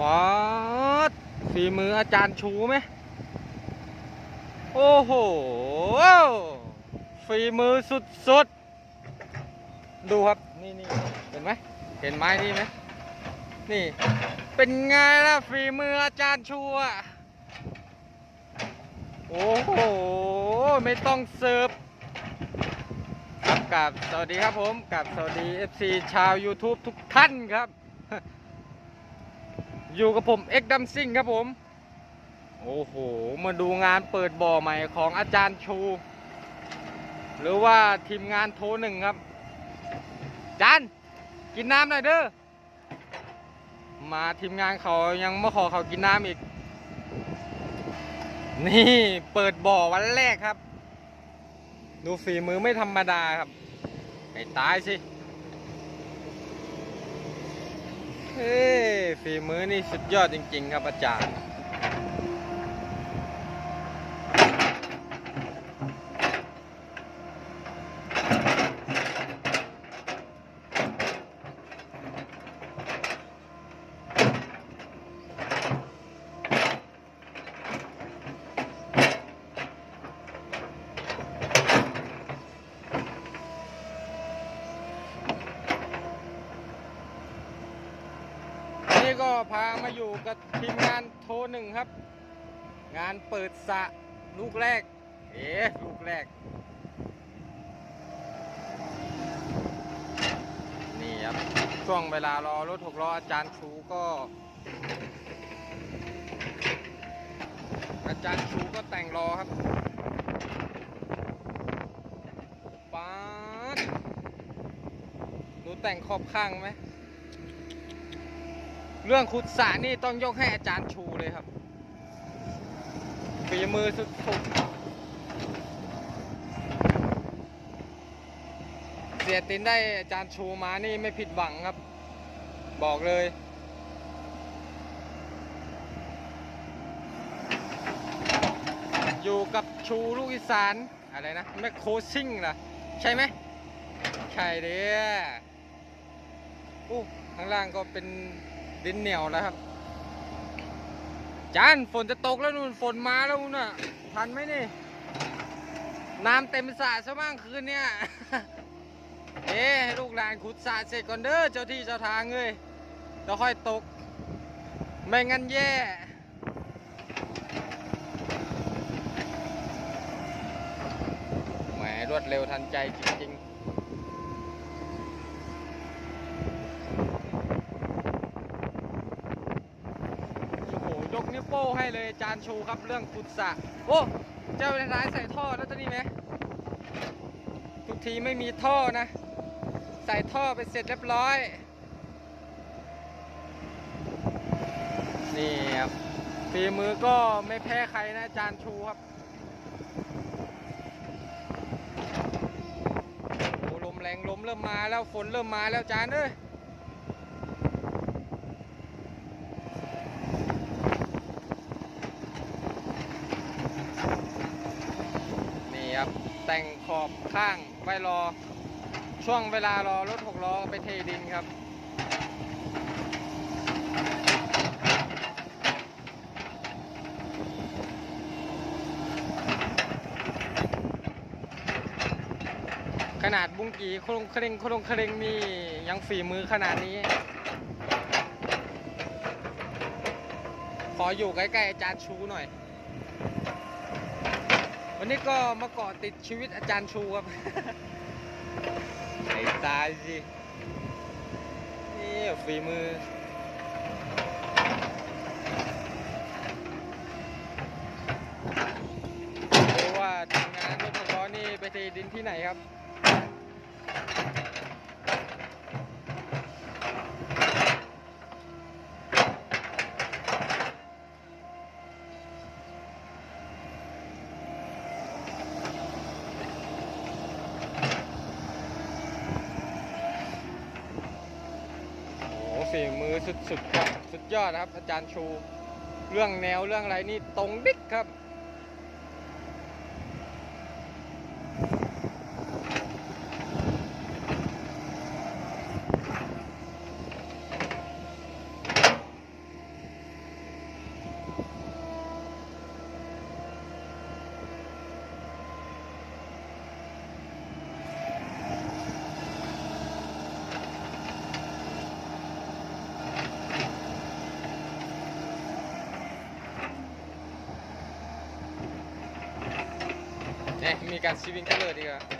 ปอดฝีมืออาจารย์ชูไหม โอ้โห ฝีมือสุดๆ ดูครับ นี่นี่เห็นไหม เห็นไม้นี่ไหม นี่ เป็นไงล่ะ ฝีมืออาจารย์ชูอะ โอ้โห ไม่ต้องเสิร์ฟครับกับสวัสดีครับผม กับสวัสดี FC ชาว YouTube ทุกท่านครับ อยู่กับผมเอ็กดัมซิงครับผม โอ้โห มาดูงานเปิดบ่อใหม่ของอาจารย์ชู หรือว่าทีมงานโทรหนึ่งครับจานกินน้ำหน่อยเด้อ มาทีมงานเขายังมาขอเขากินน้ำอีก นี่เปิดบ่อวันแรกครับ ดูฝีมือไม่ธรรมดาครับให้ตายสิ เฮ้ฝีมือนี่สุดยอดจริง ๆ ครับอาจารย์ นี่ก็ พามาอยู่กับทีมงานโทรหนึ่งครับ งานเปิดสะลูกแรก เอ๊ลูกแรก นี่ครับ ช่วงเวลารอรถหกล้ออาจารย์ชูก็ อาจารย์ชูก็แต่งรอครับป๊าดดูแต่งขอบข้างไหม เรื่องขุดสระนี่ต้องยกให้อาจารย์ชูเลยครับฝีมือสุดๆเสียตินได้อาจารย์ชูมานี่ไม่ผิดหวังครับ บอกเลยอยู่กับชูลูกอีสานอะไรนะแมคโครซิ่งล่ะใช่ไหมใช่เด้ออู้ข้างล่างก็เป็น ดินเหนียวแล้วครับ จานฝนจะตกแล้วนู่นฝนมาแล้วนู่นน่ะ ทันไหมนี่ น้ำเต็มสระซะบ้างคืนเนี่ย เอ๊ะลูกหลานขุดสระเสร็จก่อนเด้อเจ้าที่เจ้าทางเลยแล้วค่อยตก ไม่งั้นแย่แหมรวดเร็วทันใจจริงๆ โอ้โห ย กนิ้วโป้งให้เลยจานชูครับเรื่องขุดสะโอ้เจ้าท้ายใส่ท่อแล้วจะนี่ไหมทุกทีไม่มีท่อนะ ใส่ท่อไปเสร็จเรียบร้อย นี่ครับฝีมือก็ไม่แพ้ใครนะจารย์ชูครับโอ้ลมแรงลมเริ่มมาแล้วฝนเริ่มมาแล้วจารย์เอ้ย นี่ครับ แต่งขอบข้างไว้รอ ช่วงเวลารอรถหกล้อไปเทดินครับ ขนาดบุ้งกีโครงเคร่งโครงเคร่งนี่ยังฝีมือขนาดนี้ ขออยู่ใกล้ๆอาจารย์ชูหน่อย วันนี้ก็มาเกาะติดชีวิตอาจารย์ชูครับไอ้ตายสินี่ฝีมือว่าทำงานรถหกล้อนี่ไปเทดินที่ไหนครับ ฝีมือสุดๆครับ สุดยอดครับ อาจารย์ชู เรื่องแนวเรื่องอะไรนี่ตรงดิ๊กครับ น มี การชีวิงกันเลยดีกว่า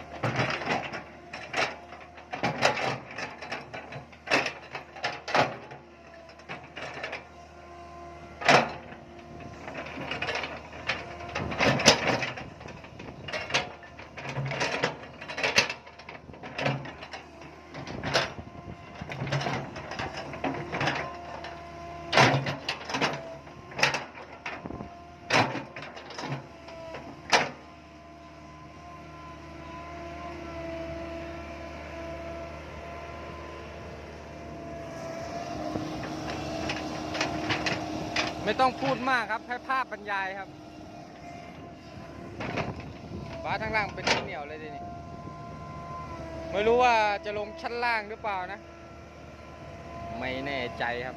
ไม่ต้องพูดมากครับให้ภาพบรรยายครับฟ้าทางล่างเป็นที่เหนียวเลยดินี่ไม่รู้ว่าจะลงชั้นล่างหรือเปล่านะ ไม่แน่ใจครับ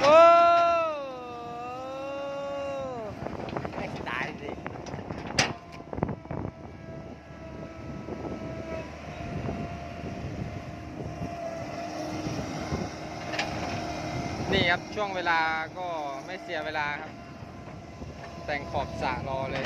โอ้ไม่ตายสิ นี่ครับช่วงเวลาก็ไม่เสียเวลาครับ แต่งขอบสระรอเลย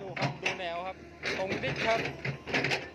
ดูครับ ดูแนว ครับตรงดิกครับ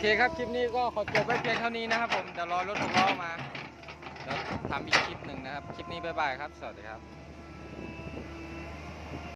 เคครับคลิปนี้ก็ขอจบไว้เพียงเท่านี้นะครับผมเดี๋ยวรอรถหกล้อมาเดี๋ยวทำอีกคลิปหนึ่งนะครับ คลิปนี้บ๊ายบายครับ สวัสดีครับ